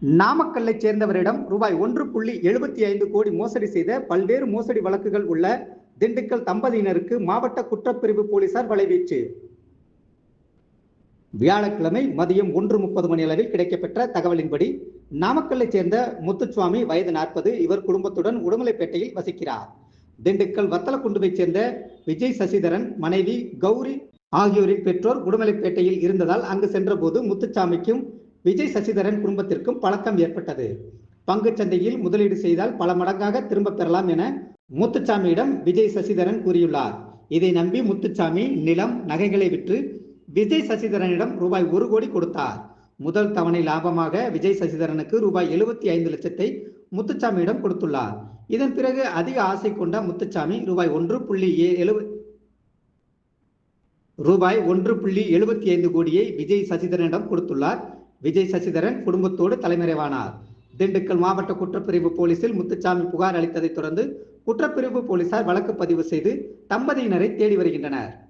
நாமக்கல்லை சேர்ந்தவரிடம் ரூபாய் ஒன்று புள்ளி எழுபத்தி ஐந்து கோடி மோசடி செய்த பல்வேறு மோசடி வழக்குகள் உள்ள திண்டுக்கல் தம்பதியினருக்கு மாவட்ட குற்றப்பிரிவு போலீசார் வலைவீச்சு வியாழக்கிழமை மதியம் ஒன்று முப்பது மணி அளவில் கிடைக்கப்பெற்ற தகவலின்படி நாமக்கல்லை சேர்ந்த முத்துசுவாமி வயது நாற்பது இவர் குடும்பத்துடன் உடுமலைப்பேட்டையில் வசிக்கிறார். திண்டுக்கல் வத்தலக்குண்டுவைச் சேர்ந்த விஜய் சசிதரன் மனைவி கௌரி ஆகியோரின் பெற்றோர் உடுமலைப்பேட்டையில் இருந்ததால் அங்கு சென்றபோது முத்துசாமிக்கும் விஜய் சசிதரன் குடும்பத்திற்கும் பழக்கம் ஏற்பட்டது. பங்கு சந்தையில் முதலீடு செய்தால் பல மடங்காக திரும்ப பெறலாம் என முத்துச்சாமியிடம் விஜய் சசிதரன் கூறியுள்ளார். இதை நம்பி முத்துச்சாமி நிலம் நகைகளை விற்று விஜய் சசிதரனிடம் ரூபாய் ஒரு கோடி கொடுத்தார். முதல் தவணை லாபமாக விஜய் சசிதரனுக்கு ரூபாய் எழுபத்தி ஐந்து லட்சத்தை முத்துச்சாமியிடம் கொடுத்துள்ளார். இதன் பிறகு அதிக ஆசை கொண்ட முத்துச்சாமி ரூபாய் ஒன்று புள்ளி ஏ- எழுவ ரூபாய் ஒன்று புள்ளி எழுபத்தி ஐந்து கோடியை விஜய் சசிதரனிடம் கொடுத்துள்ளார். விஜய் சசிதரன் குடும்பத்தோடு தலைமறைவானார். திண்டுக்கல் மாவட்ட குற்றப்பிரிவு போலீசில் முத்துசாமி புகார் அளித்ததைத் தொடர்ந்து குற்றப்பிரிவு போலீசார் வழக்கு பதிவு செய்து தம்பதியினரை தேடி வருகின்றனர்.